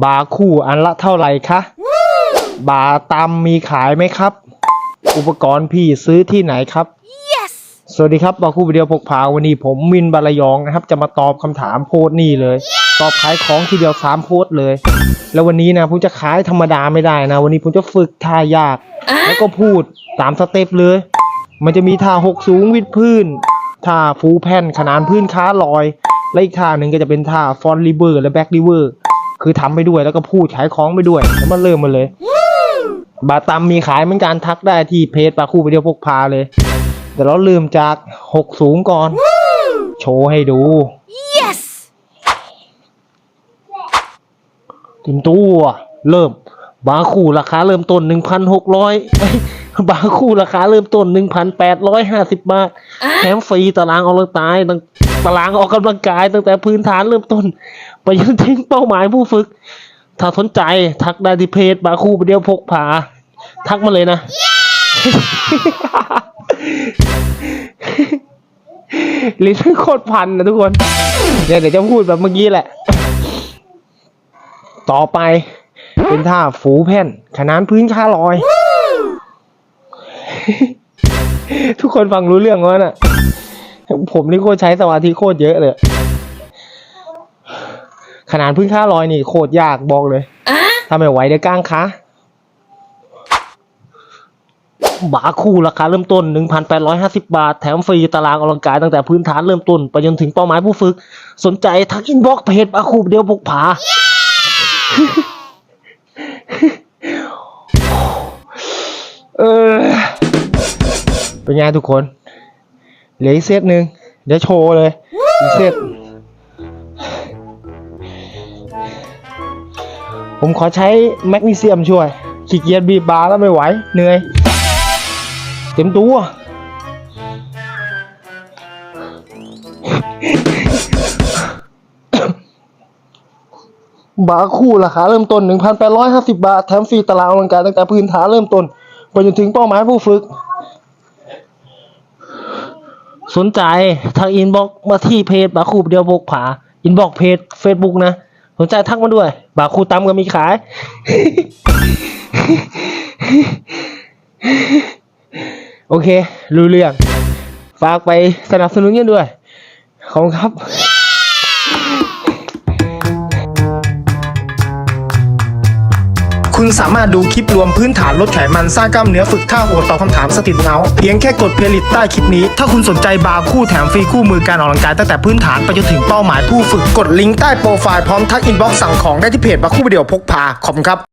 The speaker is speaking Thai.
บาร์คู่อันละเท่าไหร่คะ บาร์ตำมีขายไหมครับ อุปกรณ์พี่ซื้อที่ไหนครับ Yes! สวัสดีครับบาร์คู่วิดีโอพกพาวันนี้ผมมินบารยองนะครับ จะมาตอบคำถามโพสต์นี่เลยตอบขายของทีเดียวสามโพสต์เลย แล้ววันนี้นะผมจะขายธรรมดาไม่ได้นะ วันนี้ผมจะฝึกท่ายาก แล้วก็พูดตามสเต็ปเลย มันจะมีท่าหกสูงวิดพื้นท่าฟูแผ่นขนานพื้นค้าลอย และอีกท่าหนึ่งก็จะเป็นท่าฟอนริเวอร์และแบ็กริเวอร์ คือทำไปด้วยแล้วก็พูดขายของไปด้วยแล้วมาเริ่มมาเลย บาตัมมีขายเหมือนกันทักได้ที่เพจปลาคู่วิดีโอพกพาเลยเดี๋ยวเราลืมจากหกสูงก่อน โชว์ให้ดู Yes! เต็มตัว เริ่ม บาคู่ราคาเริ่มต้นหนึ่งพันหกร้อย บาคู่ราคาเริ่มต้นหนึ่งพันแปดร้อยห้าสิบบาท แถมฟรีตารางออกกำลังกายตั้งตารางออกกำลังกาย ตั้งแต่พื้นฐานเริ่มต้น ไปจนถึงเป้าหมายผู้ฝึก ถ้าสนใจทักได้ที่เพจบาคู่วิดีโอพกพาทักมาเลยนะ ลิ้นโคตรพันนะทุกคน เดี๋ยวเดี๋ยวจะพูดแบบเมื่อกี้แหละ ต่อไปเป็นท่าฝูแผ่นขนานพื้นค้าลอย ทุกคนฟังรู้เรื่องวะน่ะ ผมนี่โคตรใช้สมาธิโคตรเยอะเลย ขนานพื้นค้าลอยนี่โคตรยากบอกเลยถ้าไม่ไหวเดี๋ยวก้างขาบาคู่ราคาเริ่มต้น 1,850 บาท แถมฟรีตารางออกกำลังกายตั้งแต่พื้นฐานเริ่มต้น ไปจนถึงเป้าหมายผู้ฝึก สนใจทักอินบ็อกซ์เพจบาคู่เดียวพกผา เออ เป็นไงทุกคนเหลืออีกเซตหนึ่งเดี๋ยวโชว์เลยอีกเซตผมขอใช้แมกนีเซียมช่วยขี้เกียจบีบบาร์แล้วไม่ไหวเหนื่อย เต็มตัวบาร์คู่ราคาเริ่มต้น 1,850 บาท แถมฟรีตารางออกกำลังกายตั้งแต่พื้นฐานเริ่มต้น ไปจนถึงเป้าหมายผู้ฝึก สนใจทางอินบ็อกมาที่เพจบาคูเดียวบกผาอินบ็อกเพจ Facebook นะสนใจทักมาด้วย บาคูตำก็มีขาย โอเค รู้เรื่อง ฝากไปสนับสนุนกันด้วย ขอบคุณครับ คุณสามารถดูคลิปรวมพื้นฐานลดไขมันสร้างกล้ามเนื้อฝึกท่าโหดตอบคำถามสติเงาเพียงแค่กดเพลย์ลิสต์ใต้คลิปนี้ ถ้าคุณสนใจบาร์คู่แถมฟรีคู่มือการออกกำลังกายตั้งแต่พื้นฐานไปจนถึงเป้าหมายผู้ฝึกกดลิงก์ใต้โปรไฟล์พร้อมทักอินบ็อกซ์สั่งของได้ที่เพจบาร์คู่วิดีโอพกพาขอบคุณครับ